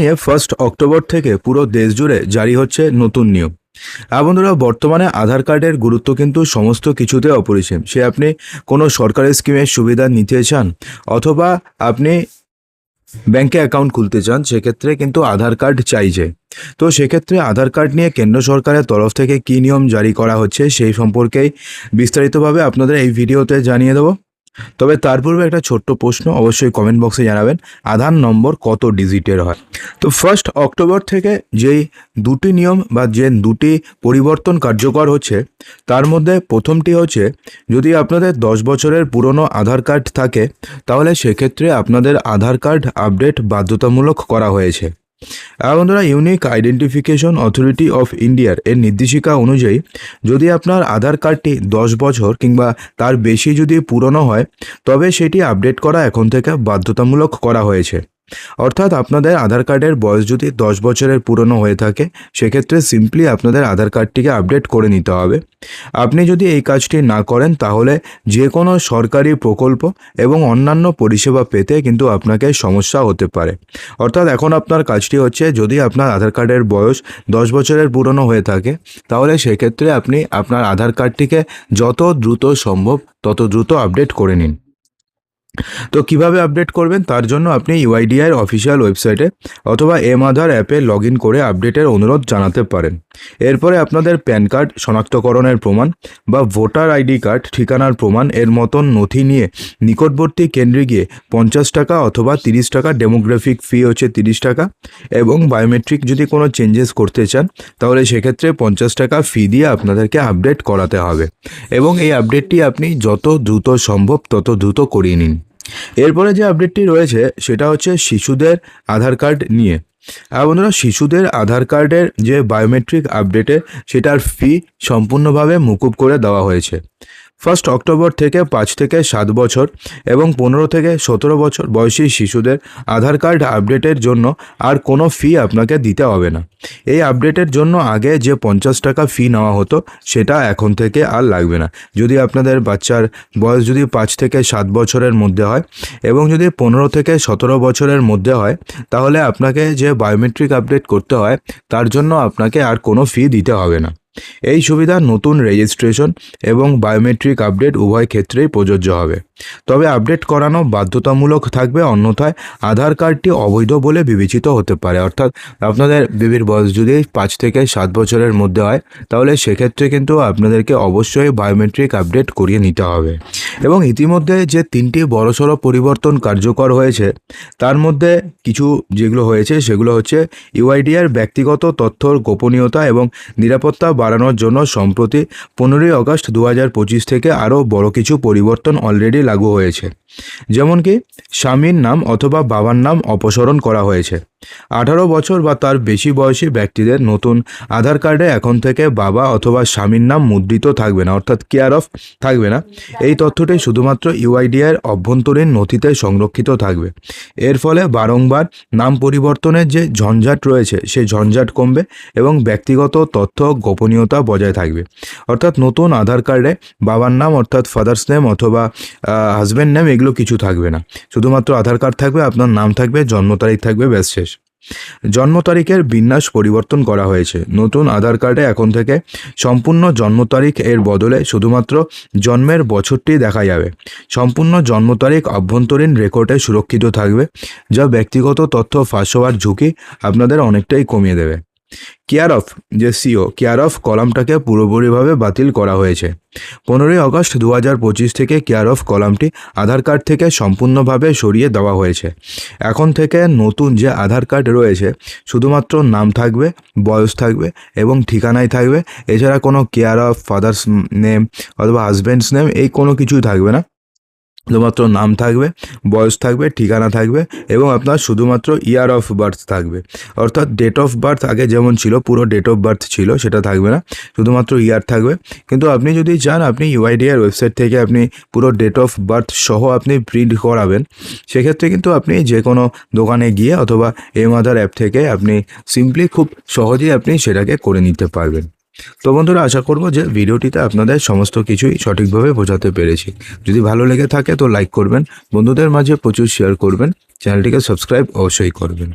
নিয়ে first October থেকে পুরো দেশ জুড়ে জারি হচ্ছে নতুন নিয়ম আর বন্ধুরা, বর্তমানে আধার কার্ডের গুরুত্ব কিন্তু সমস্ত কিছুতে অপরিসীম। সে আপনি কোনো সরকারি স্কিমের সুবিধা নিতে চান অথবা আপনি ব্যাংকে অ্যাকাউন্ট খুলতে চান, সেক্ষেত্রে কিন্তু আধার কার্ড চাইছে। তো সেক্ষেত্রে আধার কার্ড নিয়ে কেন্দ্র সরকারের তরফ থেকে কী নিয়ম জারি করা হচ্ছে সেই সম্পর্কেই বিস্তারিতভাবে আপনাদের এই ভিডিওতে জানিয়ে দেবো। তবে তার পূর্বে একটা ছোট্ট প্রশ্ন অবশ্যই কমেন্ট বক্সে জানাবেন, আধার নম্বর কত ডিজিটের হয়? তো ফার্স্ট অক্টোবর থেকে যেই দুটি নিয়ম বা যে দুটি পরিবর্তন কার্যকর হচ্ছে, তার মধ্যে প্রথমটি হচ্ছে, যদি আপনাদের দশ বছরের পুরনো আধার কার্ড থাকে, তাহলে সেক্ষেত্রে আপনাদের আধার কার্ড আপডেট বাধ্যতামূলক করা হয়েছে। বন্ধুরা ইউনিক আইডেন্টিফিকেশন অথরিটি অফ ইন্ডিয়ার এর নির্দেশিকা অনুযায়ী, যদি আপনার আধার কার্ডটি দশ বছর কিংবা তার বেশি যদি পুরনো হয়, তবে সেটি আপডেট করা এখন থেকে বাধ্যতামূলক করা হয়েছে। অর্থাৎ আপনাদের আধার কার্ডের বয়স যদি দশ বছরের পুরনো হয়ে থাকে, সেক্ষেত্রে সিম্পলি আপনাদের আধার কার্ডটিকে আপডেট করে নিতে হবে। আপনি যদি এই কাজটি না করেন, তাহলে যে কোনো সরকারি প্রকল্প এবং অন্যান্য পরিষেবা পেতে কিন্তু আপনাকে সমস্যা হতে পারে। অর্থাৎ এখন আপনার কাজটি হচ্ছে, যদি আপনার আধার কার্ডের বয়স দশ বছরের পুরনো হয়ে থাকে, তাহলে সেক্ষেত্রে আপনি আপনার আধার কার্ডটিকে যত দ্রুত সম্ভব, তত দ্রুত আপডেট করে নিন। তো কীভাবে আপডেট করবেন? তার জন্য আপনি ইউআইডিআইয়ের অফিসিয়াল ওয়েবসাইটে অথবা এম আধার অ্যাপে লগ করে আপডেটের অনুরোধ জানাতে পারেন। এরপরে আপনাদের প্যান কার্ড শনাক্তকরণের প্রমাণ বা ভোটার আইডি কার্ড ঠিকানার প্রমাণ এর মতন নথি নিয়ে নিকটবর্তী কেন্দ্রে গিয়ে পঞ্চাশ টাকা অথবা তিরিশ টাকা ডেমোগ্রাফিক ফি হচ্ছে তিরিশ টাকা এবং বায়োমেট্রিক যদি কোনো চেঞ্জেস করতে চান, তাহলে সেক্ষেত্রে পঞ্চাশ টাকা ফি দিয়ে আপনাদেরকে আপডেট করাতে হবে। এবং এই আপডেটটি আপনি যত দ্রুত সম্ভব তত দ্রুত করিয়ে নিন। এরপরে যে আপডেটটি রয়েছে, সেটা হচ্ছে শিশুদের আধার কার্ড নিয়ে। আর বন্ধুরা, শিশুদের আধার কার্ডের যে বায়োমেট্রিক আপডেটে সেটার ফি সম্পূর্ণভাবে মুকুব করে দেওয়া হয়েছে। ফার্স্ট অক্টোবর থেকে পাঁচ থেকে সাত বছর এবং পনেরো থেকে সতেরো বছর বয়সী শিশুদের আধার কার্ড আপডেটের জন্য আর কোনো ফি আপনাকে দিতে হবে না। এই আপডেটের জন্য আগে যে পঞ্চাশ টাকা ফি নেওয়া হতো, সেটা এখন থেকে আর লাগবে না। যদি আপনাদের বাচ্চার বয়স যদি পাঁচ থেকে সাত বছরের মধ্যে হয় এবং যদি পনেরো থেকে সতেরো বছরের মধ্যে হয়, তাহলে আপনাকে যে বায়োমেট্রিক আপডেট করতে হয়, তার জন্য আপনাকে আর কোনো ফি দিতে হবে না। এই সুবিধা নতুন রেজিস্ট্রেশন এবং বায়োমেট্রিক আপডেট উভয় ক্ষেত্রেই প্রযোজ্য হবে। তবে আপডেট করানো বাধ্যতামূলক থাকবে, অন্যথায় আধার কার্ডটি অবৈধ বলে বিবেচিত হতে পারে। অর্থাৎ আপনাদের বিবির বয়স যদি পাঁচ থেকে সাত বছরের মধ্যে হয়, তাহলে সেক্ষেত্রে কিন্তু আপনাদেরকে অবশ্যই বায়োমেট্রিক আপডেট করিয়ে নিতে হবে। এবং ইতিমধ্যে যে তিনটি বড়সড় পরিবর্তন কার্যকর হয়েছে, তার মধ্যে কিছু যেগুলো হয়েছে, সেগুলো হচ্ছে ইউআইডিআর ব্যক্তিগত তথ্যর গোপনীয়তা এবং নিরাপত্তা বাড়ানোর জন্য সম্প্রতি পনেরোই আগস্ট দু থেকে আরও বড় কিছু পরিবর্তন অলরেডি লাগু হয়েছে। যেমন কি স্বামীর নাম অথবা বাবার নাম অপসারণ করা হয়েছে। আঠারো বছর বা তার বেশি বয়সী ব্যক্তিদের নতুন আধার কার্ডে এখন থেকে বাবা অথবা স্বামীর নাম মুদ্রিত থাকবে না, অর্থাৎ কেয়ার অফ থাকবে না। এই তথ্যটি শুধুমাত্র ইউআইডিআর অভ্যন্তরীণ নথিতে সংরক্ষিত থাকবে। এর ফলে বারংবার নাম পরিবর্তনের যে ঝঞ্ঝাট রয়েছে, সেই ঝঞ্ঝাট কমবে এবং ব্যক্তিগত তথ্য গোপনীয়তা বজায় থাকবে। অর্থাৎ নতুন আধার কার্ডে বাবার নাম, অর্থাৎ ফাদার্স নেম অথবা হাজব্যান্ড নেম এগুলো কিছু থাকবে না। শুধুমাত্র আধার কার্ড থাকবে, আপনার নাম থাকবে, জন্ম তারিখ থাকবে, ব্যাস শেষ। জন্ম তারিখের বিন্যাস পরিবর্তন করা হয়েছে। নতুন আধার কার্ডে এখন থেকে সম্পূর্ণ জন্ম তারিখ এর বদলে শুধুমাত্র জন্মের বছরটি দেখা যাবে। সম্পূর্ণ জন্ম তারিখ অভ্যন্তরীণ রেকর্ডে সুরক্ষিত থাকবে, যা ব্যক্তিগত তথ্য ফাঁস হওয়ার ঝুঁকি আপনাদের অনেকটাই কমিয়ে দেবে। কেয়ার অফ যে সিও অফ কলামটাকে পুরোপুরিভাবে বাতিল করা হয়েছে। পনেরোই আগস্ট দু হাজার পঁচিশ থেকে কেয়ার অফ কলামটি আধার কার্ড থেকে সম্পূর্ণভাবে সরিয়ে দেওয়া হয়েছে। এখন থেকে নতুন যে আধার কার্ড রয়েছে, শুধুমাত্র নাম থাকবে, বয়স থাকবে এবং ঠিকানায় থাকবে। এছাড়া কোনো কেয়ার অফ ফাদার্স নেম অথবা হাজব্যান্ডস নেম এই কোনো কিছুই থাকবে না। শুধুমাত্র নাম থাকবে, বয়স থাকবে, ঠিকানা থাকবে এবং আপনার শুধুমাত্র ইয়ার অফ বার্থ থাকবে। অর্থাৎ ডেট অফ বার্থ আগে যেমন ছিল, পুরো ডেট অফ বার্থ ছিল, সেটা থাকবে না। শুধুমাত্র ইয়ার থাকবে। কিন্তু আপনি যদি চান, আপনি ইউআইডিআর ওয়েবসাইট থেকে আপনি পুরো ডেট অফ বার্থ সহ আপনি প্রিন্ট করাবেন, সেক্ষেত্রে কিন্তু আপনি যে কোনো দোকানে গিয়ে অথবা এম আধার অ্যাপ থেকে আপনি সিম্পলি খুব সহজেই আপনি সেটাকে করে নিতে পারবেন। তো বন্ধুরা, আশা করব যে ভিডিওটিতে আপনাদের সমস্ত কিছুই সঠিকভাবে বোঝাতে পেরেছি। যদি ভালো লেগে থাকে তো লাইক করবেন, বন্ধুদের মাঝে প্রচুর শেয়ার করবেন চ্যানেলটিকে সাবস্ক্রাইব অবশ্যই করবেন।